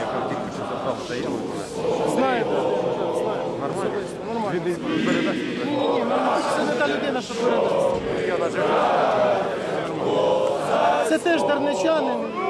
я картинку чи забрав, та Знаєте. Нормально? Нормально. Передасть? Ні, ні, ні, нормально. Це не та людина, що передасть. Це теж дарничанин.